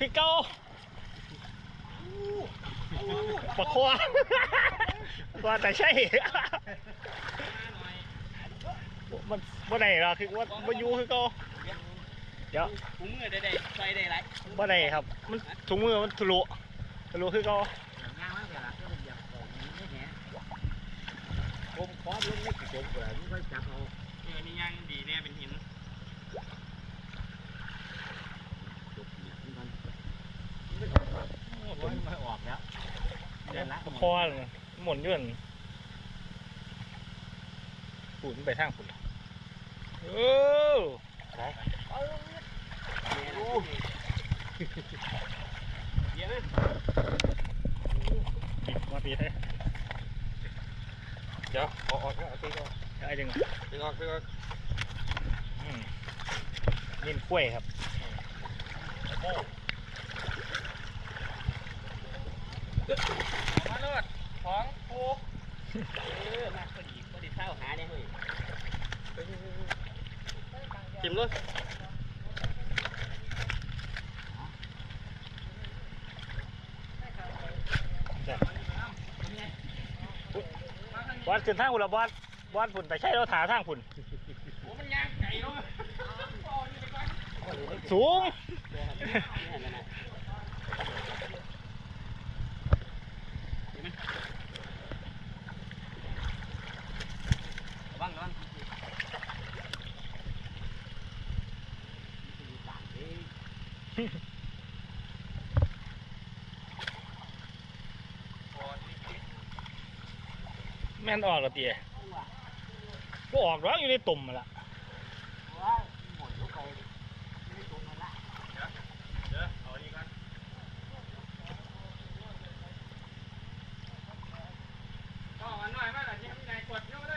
พี่เก้าปะคอว่าแต่ใช่ มันบ่ได้หรอกคือว่าบ่อยู่คือเก่าเดี๋ยวถุงมือได้ได้ใส่ได้ไรบ่ได้ครับ มันถุงมือมันทะลุทะลุคือเก่าง่ายมากเลยล่ะก็เป็นอย่างของนี่แหละผมขอลงไม่กี่จมเปล่าไม่ค่อยจับเอาเออนี่ย่างดีเนี่ยเป็นหิน จบเนี่ยมันไม่ไม่ออกแล้ว เดี๋ยวละคอเลยหมุนยื่นปุ่นไปทางปุ่นเออดีนะปิดมาปีให้เดี๋ยวออกออกเอาตีออกไอ้ดึงตีออกตีออกอืมนี่กล้วยครับโองปู เออมากพอดีพอดีเท่าหาเนี่ยเฮ้ยจิ้มเลยบอสขึ้นทางพุ่นละบอสบอสพุ่นแต่ใช่เราถาทางพุ่นโอ้มันย่างไก่เนาะสูง ระวังระวัง แม่นออกและเตี๋ยก็ออกร้องอยู่ในตุ่มมาละเดี๋ยวเอาอันนี้ก่อนก็มันหน่อยมา